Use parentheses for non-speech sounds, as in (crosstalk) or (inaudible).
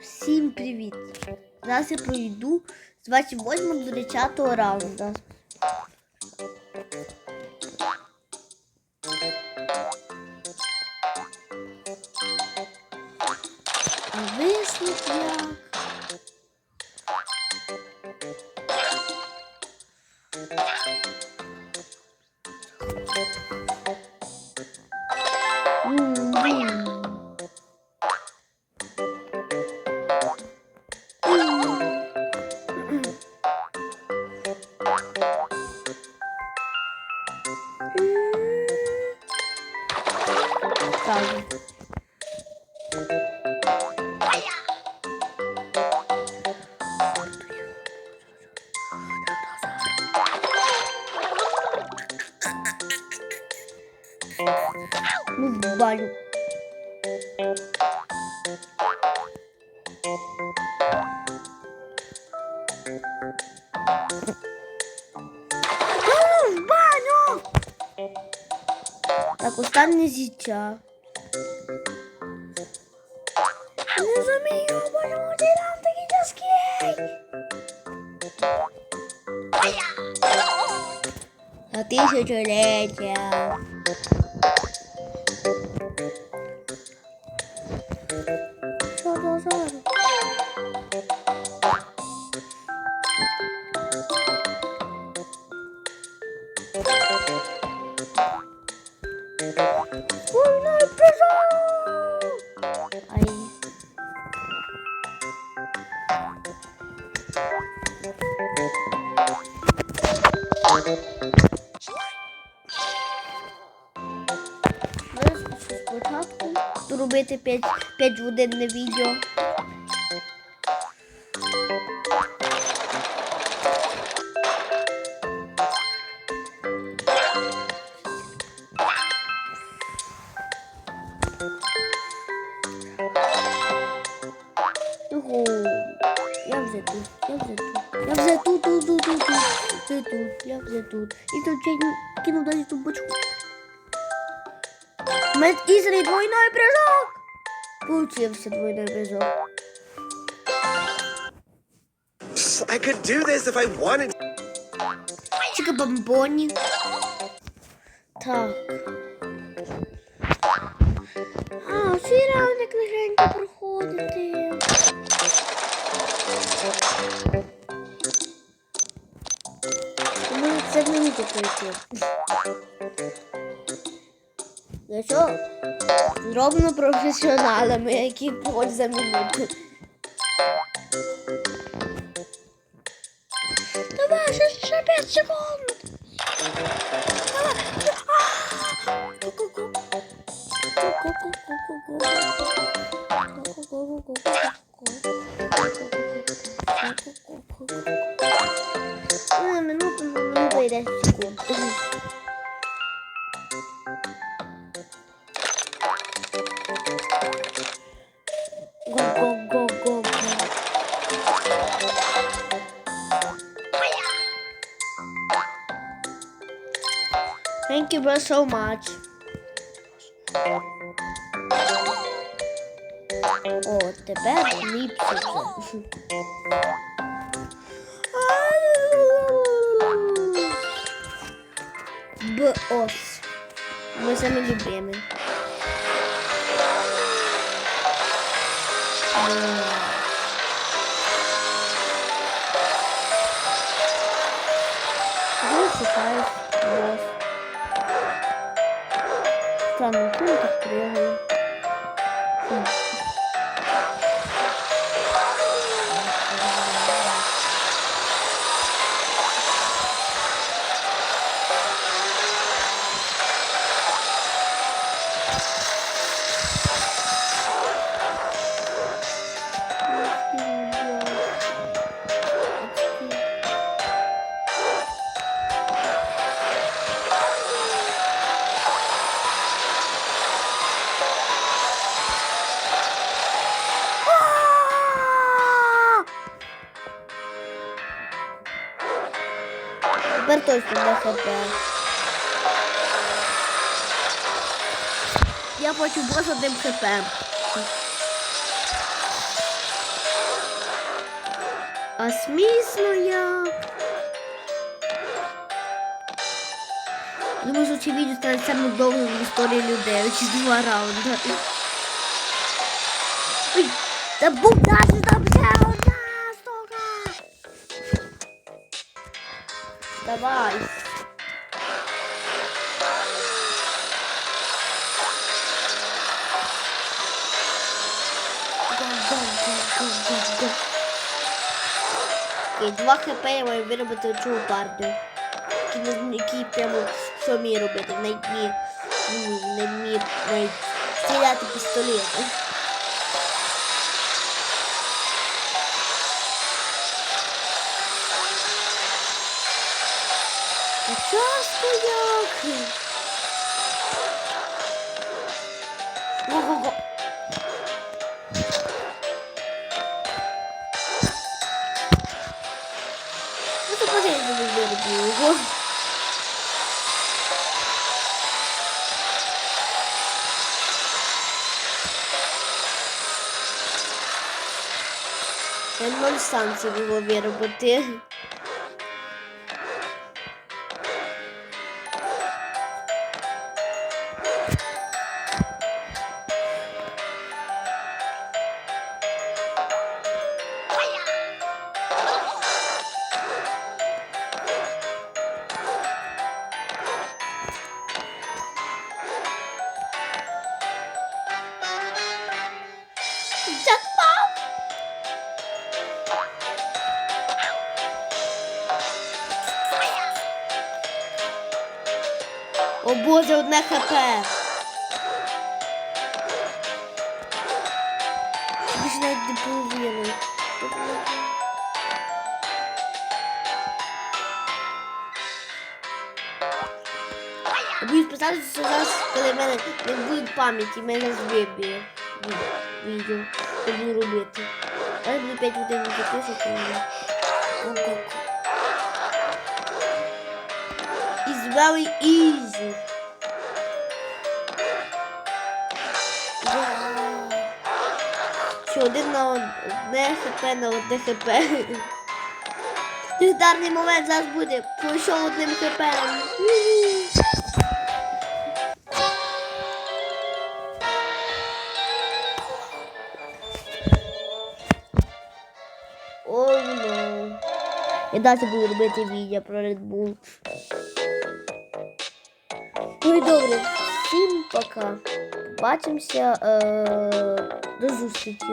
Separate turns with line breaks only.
Всім привіт! Зараз я пройду з 28 до 30 раунду. А висновок episódio. Vamos, hum, banho! Tá gostando nesse tchau. Meus amigos, bora moderar até que casquei. Eu tenho seu буду робити 5, 5 годинне відео. Ого, я вже тут, я вже тут, я вже тут, ту бочку. Мед ізрий двойной прыжок! Получився двойной прыжок.
I could do this if I wanted.
Чика бомбоні. Так. А, цей раунд легенько проходити. Ну, це мені тут пройти. Якщо зроблено професіоналами, які ходять за birazcık olmadı. Una minuto non vedete sicuro. go go go Thank you bro so much. О, тепер ліпше. Бос. Мы самые любимые. Странно, кто так прыгает? Точно не хп. Я бачу бос одним хп. А смісно як. Думаю, що це відео стане самим довгим в історії людей. Чи два раунди. Ой, та був даже там Давай. Окей, два хп я маю виробити цю партію. Які прямо що вміє робити? Навіть не вміє навіть стріляти пістолетом. А часто як? Го-го-го. Ну, то потім я не вироблю його. Я ноль (laughs) шансів його виробити. Боже, одне хп. Більше навіть не половину. Буду списати, що зараз, коли в мене не буде пам'яті, мене ві- відео. Я буду робити. Я буду 5 годин записувати. It's very easy. Що один на одне хп на одне хп. (laughs) Легендарний момент зараз буде. Пройшов одним хп. О, no. Я далі буду робити відео про Red Bull. Ну і добре, всім пока. Побачимося. Е, до зустрічі.